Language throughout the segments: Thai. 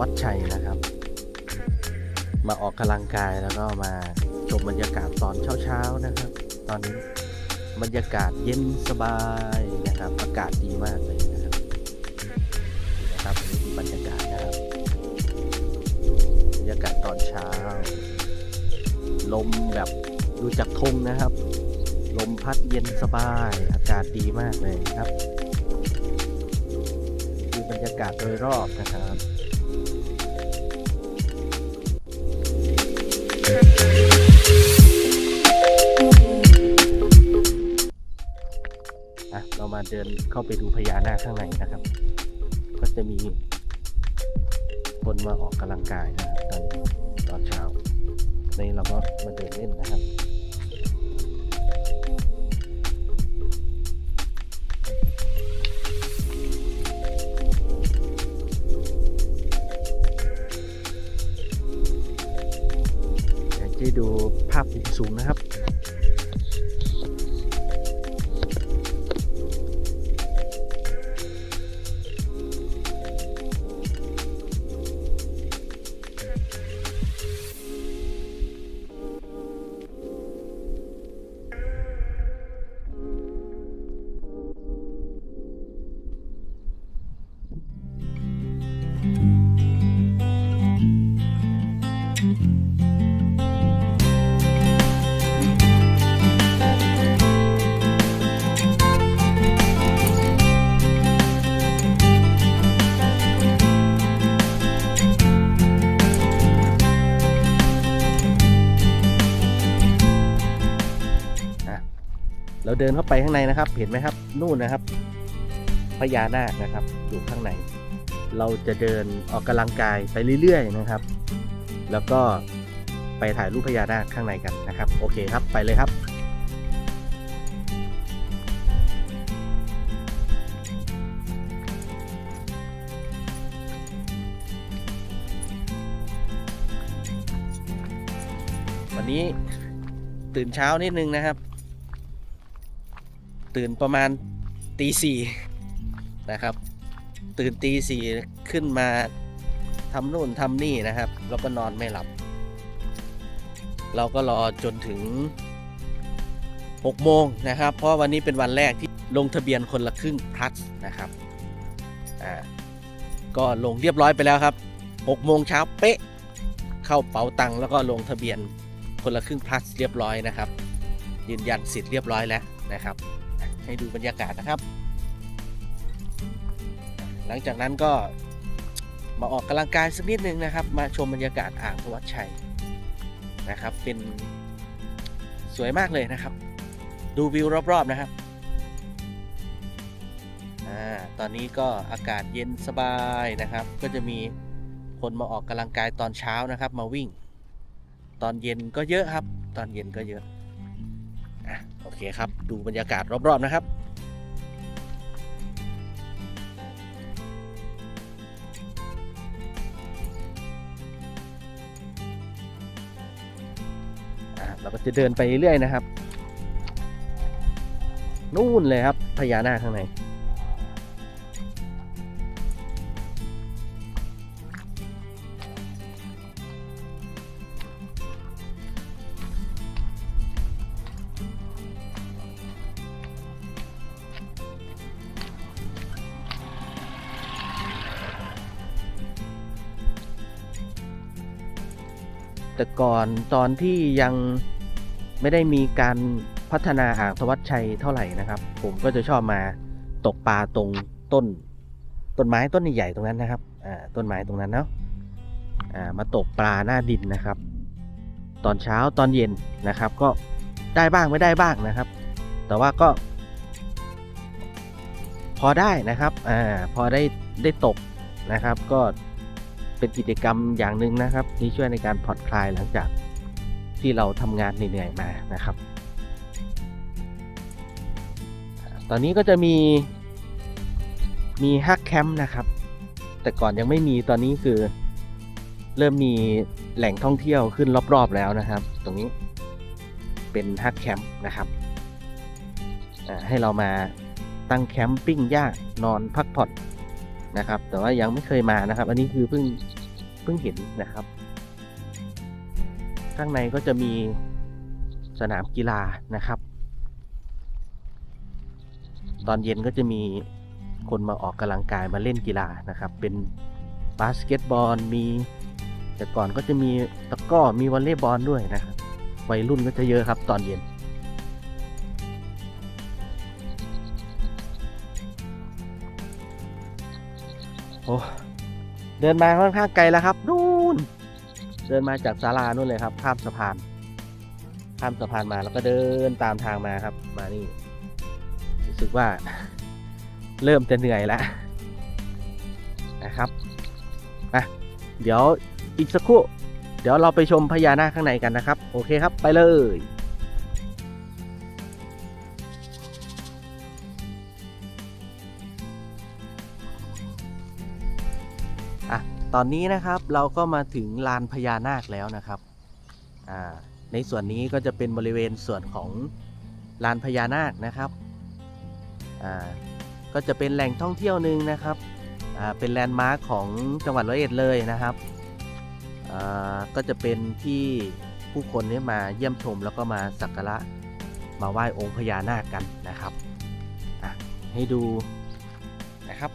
วัชชัยนะครับ มาออกกำลังกายแล้วก็มาชมบรรยากาศตอนเช้าๆนะครับ ตอนนี้บรรยากาศเย็นสบายนะครับอากาศดีมากเลยนะครับนี่นะครับนี่คือบรรยากาศนะครับบรรยากาศตอนเช้า ลมแบบดูจากธงนะครับ ลมพัดเย็นสบาย อากาศดีมากเลยครับดูบรรยากาศโดยรอบนะครับ อะเรามาเดินเข้าไปดูพญานาคข้างในนะครับ ก็จะมีคนมาออกกำลังกายนะครับตอนตอนเช้าในเราก็มาเดินเล่นนะครับ สูงนะครับ เดินเข้าไปข้างในนะครับ เห็นไหมครับ นู่นนะครับพญานาคนะครับ อยู่ข้างใน เราจะเดินออกกำลังกายไปเรื่อยๆนะครับ แล้วก็ไปถ่ายรูปพญานาคข้างในกันนะครับ โอเคครับไปเลยครับวันนี้ตื่นเช้านิดนึงนะครับ ตื่นประมาณตีสี่นะครับ ตื่นตีสี่ขึ้นมาทำนู่นทำนี่นะครับ แล้วก็นอนไม่หลับ เราก็รอจนถึง6โมงนะครับ เพราะวันนี้เป็นวันแรกที่ลงทะเบียนคนละครึ่งพลัสนะครับอ่าก็ลงเรียบร้อยไปแล้วครับ6โมงเช้าเป๊ะ เข้าเป๋าตังค์แล้วก็ลงทะเบียนคนละครึ่งพลัสเรียบร้อยนะครับ ยืนยันสิทธิ์เรียบร้อยแล้วนะครับ ให้ดูบรรยากาศนะครับ หลังจากนั้นก็มาออกกำลังกายสักนิดนึงนะครับ มาชมบรรยากาศอ่างวัดชัยนะครับ เป็นสวยมากเลยนะครับ ดูวิวรอบๆนะครับอ่าตอนนี้ก็อากาศเย็นสบายนะครับ ก็จะมีคนมาออกกำลังกายตอนเช้านะครับ มาวิ่ง ตอนเย็นก็เยอะครับ ตอนเย็นก็เยอะอะโอเคครับ ดูบรรยากาศรอบ ๆ นะครับเราก็จะเดินไปเรื่อยๆนะครับ นู่นเลยครับพญานาคข้างใน แต่ก่อนตอนที่ยังไม่ได้มีการพัฒนาอ่างทวัดชัยเท่าไหร่นะครับ ผมก็จะชอบมาตกปลาตรงต้น ต้นไม้ต้นใหญ่ๆตรงนั้นนะครับอ่าต้นไม้ตรงนั้นเนาะอ่ามาตกปลาหน้าดินนะครับ ตอนเช้าตอนเย็นนะครับ ก็ได้บ้างไม่ได้บ้างนะครับ แต่ว่าก็ พอได้นะครับอ่าพอได้ได้ตกนะครับ ก็ เป็นกิจกรรมอย่างหนึ่งนะครับ ที่ช่วยในการผ่อนคลายหลังจากที่เราทำงานเหนื่อยๆมานะครับ ตอนนี้ก็จะมีมีฮักแคมป์นะครับ แต่ก่อนยังไม่มีตอนนี้คือเริ่มมีแหล่งท่องเที่ยวขึ้นรอบๆแล้วนะครับ ตรงนี้เป็นฮักแคมป์นะครับให้เรามาตั้งแคมปิ้งย่างนอนพักผ่อน นะครับ แต่ว่ายังไม่เคยมานะครับ อันนี้คือเพิ่งเพิ่งเห็นนะครับ ข้างในก็จะมีสนามกีฬานะครับ ตอนเย็นก็จะมีคนมาออกกำลังกายมาเล่นกีฬานะครับ เป็นบาสเกตบอลมี แต่ก่อนก็จะมีตะก้อมีวอลเลย์บอลด้วยนะครับวัยรุ่นก็จะเยอะครับตอนเย็น อ้เดินมาค่อนข้างไกลแล้วครับนู่นเดินมาจากศาลานู่นเลยครับ ข้ามสะพาน ข้ามสะพานมาแล้วก็เดินตามทางมาครับ มานี่รู้สึกว่า เริ่มจะเหนื่อยแล้วนะครับอะเดี๋ยวอีกสักครู่ เดี๋ยวเราไปชมพญานาคข้างในกันนะครับ โอเคครับ ไปเลย ตอนนี้นะครับเราก็มาถึงลานพญานาคแล้วนะครับ ในส่วนนี้ก็จะเป็นบริเวณส่วนของลานพญานาคนะครับก็จะเป็นแหล่งท่องเที่ยวหนึ่งนะครับ เป็นแลนด์มาร์คของจังหวัดร้อยเอ็ดเลยนะครับ ก็จะเป็นที่ผู้คนนี่มาเยี่ยมชมแล้วก็มาสักการะมาไหว้องค์พญานาคกันนะครับ ให้ดูนะครับ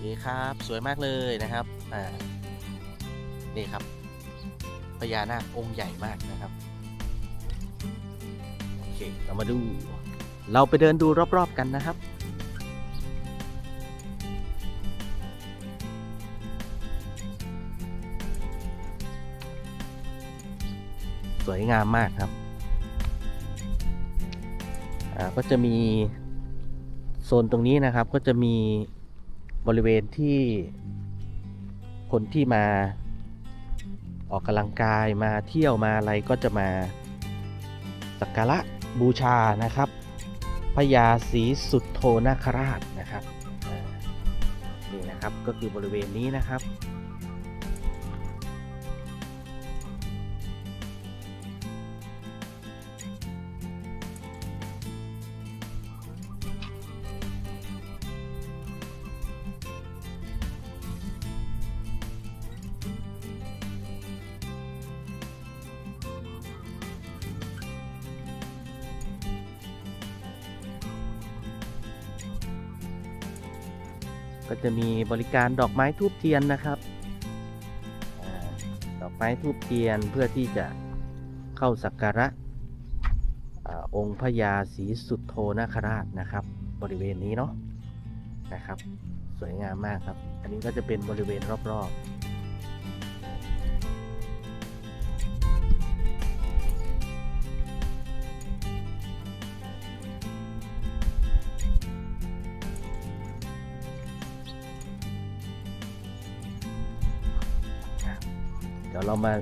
โอเคครับสวยมากเลยนะครับอ่านี่ครับพญานาคองค์ใหญ่มากนะครับโอเคเรามาดู เราไปเดินดูรอบๆกันนะครับสวยงามมากครับ อ่า ก็จะมีโซนตรงนี้นะครับ ก็จะมี บริเวณที่คนที่มาออกกำลังกายมาเที่ยวมาอะไรก็จะมาสักการะบูชานะครับพญาศรีสุดโทนาคราชนะครับนี่นะครับก็คือบริเวณนี้นะครับ ก็จะมีบริการดอกไม้ทูบเทียนนะครับดอกไม้ทูบเทียนเพื่อที่จะเข้าสักการะอาองค์พญาศรีสุดโทนาคราชนะครับ บริเวณนี้เนาะนะครับ สวยงามมากครับ อันนี้ก็จะเป็นบริเวณรอบๆ เดี๋ยวเรามา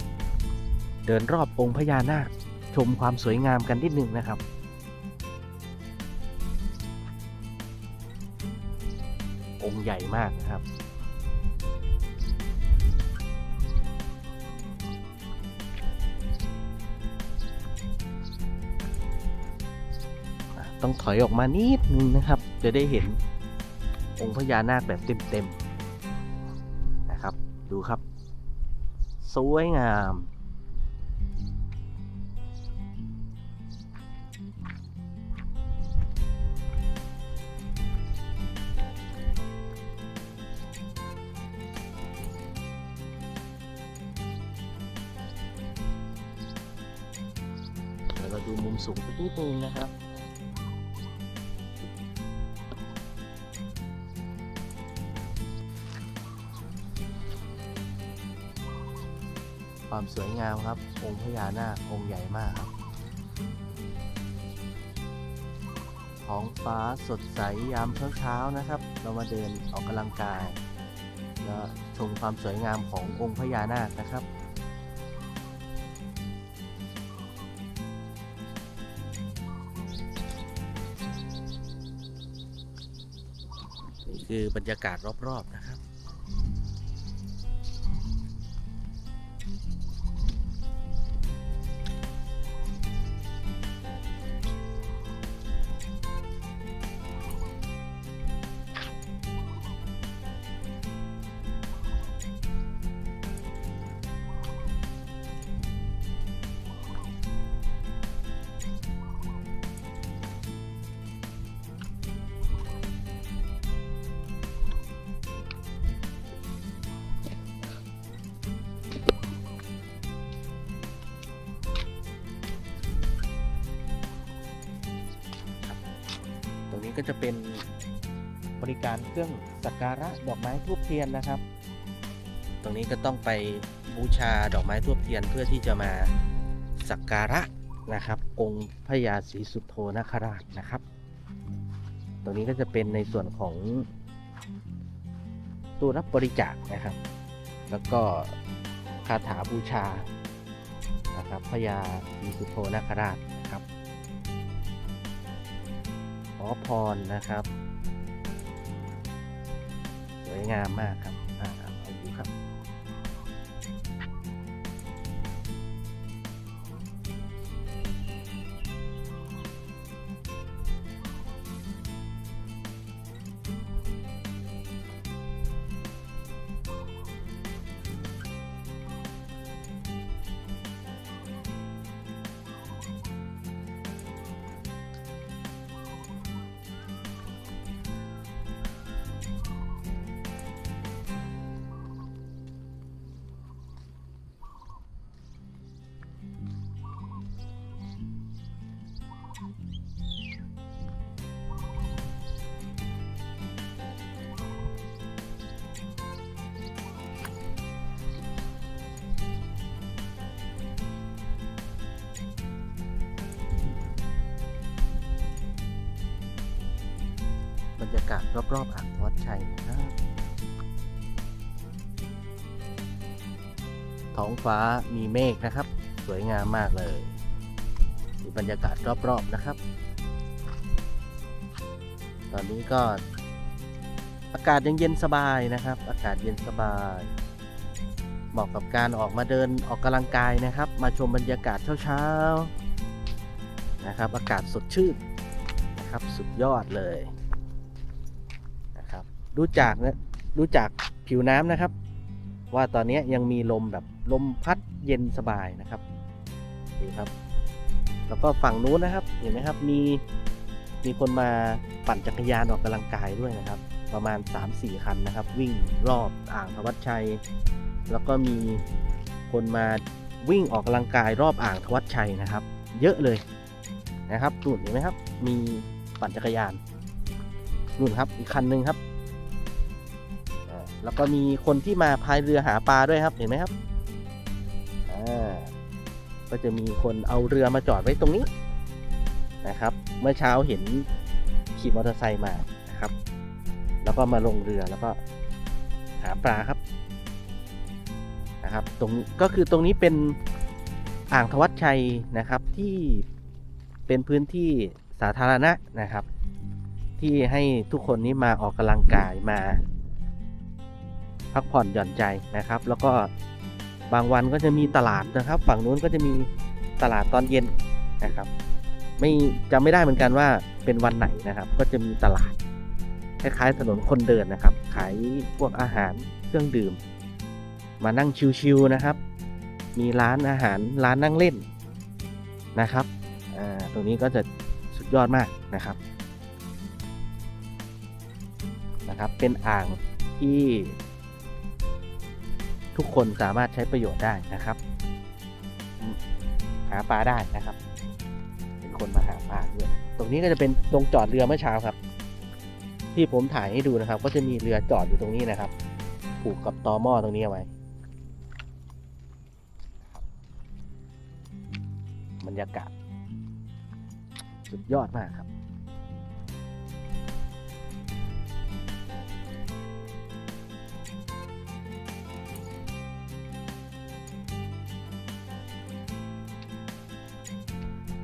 เดินรอบองค์พญานาคชมความสวยงามกันนิดนึงนะครับองค์ใหญ่มากนะครับ ต้องถอยออกมานิดนึงนะครับ จะได้เห็นองค์พญานาคแบบเต็มๆนะครับ ดูครับ วยงาม เราดูมุมสูงสักนิดนึงนะครับ ความสวยงามครับ องค์พญานาคองค์ใหญ่มากครับท้องฟ้าสดใสยามเช้าๆนะครับ เรามาเดินออกกำลังกายแล้วชมความสวยงามขององค์พญานาคนะครับนี่คือบรรยากาศรอบๆนะครับ ก็จะเป็นบริการเครื่องสักการะดอกไม้ทูบเทียนนะครับ ตรงนี้ก็ต้องไปบูชาดอกไม้ทูบเทียนเพื่อที่จะมาสักการะนะครับ องค์พระยาศรีสุโธนคราชนะครับ ตรงนี้ก็จะเป็นในส่วนของตู้รับบริจาคนะครับ แล้วก็คาถาบูชานะครับพระยาศรีสุโธนคราช ขอพรนะครับ สวยงามมากครับ รรยากาศรอบๆอ่างวัดชัยนะครับท้องฟ้ามีเมฆนะครับ สวยงามมากเลยดูบรรยากาศรอบๆนะครับ ตอนนี้ก็อากาศยังเย็นสบายนะครับ อากาศเย็นสบายเหมาะกับการออกมาเดินออกกำลังกายนะครับ มาชมบรรยากาศเช้าๆนะครับ อากาศสดชื่นนะครับ สุดยอดเลย รับดูจากนะดูจากผิวน้ำนะครับ ว่าตอนนี้ยังมีลมแบบลมพัดเย็นสบายนะครับดูครับ แล้วก็ฝั่งนู้นนะครับเห็นไหมครับมีมีคนมาปั่นจักรยานออกกำลังกายด้วยนะครับ ประมาณ 3-4 คันนะครับ วิ่งรอบอ่างธวัชชัย แล้วก็มีคนมาวิ่งออกกำลังกายรอบอ่างธวัชชัยนะครับ เยอะเลยนะครับนู่นเห็นไหมครับ มีปั่นจักรยานนู่นครับอีกคันหนึ่งครับ แล้วก็มีคนที่มาพายเรือหาปลาด้วยครับเห็นไหมครับอ่าก็จะมีคนเอาเรือมาจอดไว้ตรงนี้นะครับ เมื่อเช้าเห็นขี่มอเตอร์ไซค์มานะครับ แล้วก็มาลงเรือแล้วก็หาปลาครับนะครับ ตรงก็คือตรงนี้เป็นอ่างทวัดชัยนะครับที่เป็นพื้นที่สาธารณะนะครับ ที่ให้ทุกคนนี้มาออกกำลังกายมา พักผ่อนหย่อนใจนะครับ แล้วก็บางวันก็จะมีตลาดนะครับ ฝั่งนู้นก็จะมีตลาดตอนเย็นนะครับ ไม่จำไม่ได้เหมือนกันว่าเป็นวันไหนนะครับ ก็จะมีตลาดคล้ายๆถนนคนเดินนะครับ ขายพวกอาหารเครื่องดื่ม มานั่งชิวๆนะครับ มีร้านอาหารร้านนั่งเล่นนะครับตรงนี้ก็จะสุดยอดมากนะครับนะครับ เป็นอ่างที่ ทุกคนสามารถใช้ประโยชน์ได้นะครับ หาปลาได้นะครับ เป็นคนมาหาปลาด้วยตรงนี้ก็จะเป็นตรงจอดเรือเมื่อเช้าครับ ที่ผมถ่ายให้ดูนะครับ ก็จะมีเรือจอดอยู่ตรงนี้นะครับ ผูกกับตอหม้อตรงนี้เอาไว้บรรยากาศสุดยอดมากครับ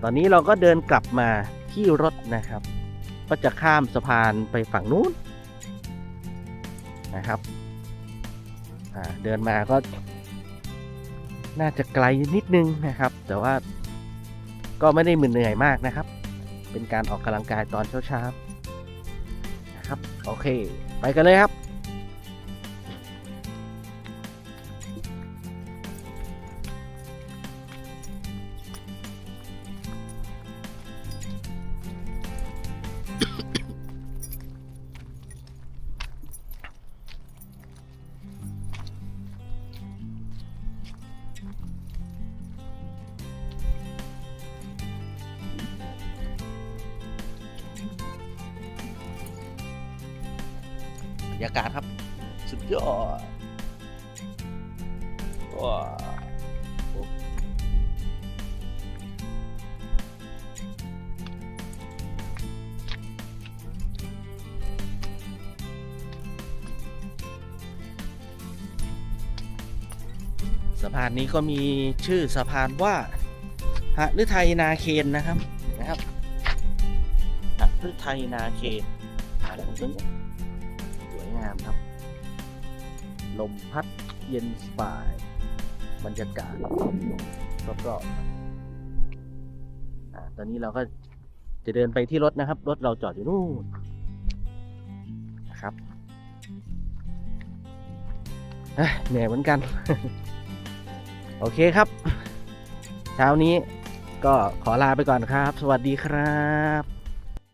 ตอนนี้เราก็เดินกลับมาที่รถนะครับ ก็จะข้ามสะพานไปฝั่งนู้นนะครับเดินมาก็ น่าจะไกลนิดนึงนะครับ แต่ว่าก็ไม่ได้มึนเหนื่อยมากนะครับ เป็นการออกกำลังกายตอนเช้าๆนะครับ โอเค ไปกันเลยครับ ยากาศครับ สุดยอดว้าสะพานนี้ก็มีชื่อสะพานว่าหฤทัยนาเคนนะครับนะครับหฤทัยนาเคนอ่านซึ่งสวย งามครับ ลมพัดเย็นสบาย บรรยากาศรอบๆตอนนี้เราก็จะเดินไปที่รถนะครับ รถเราจอดอยู่นู่นนะครับเหนื่อยเหมือนกัน โอเคครับ เช้านี้ก็ขอลาไปก่อนครับ สวัสดีครับ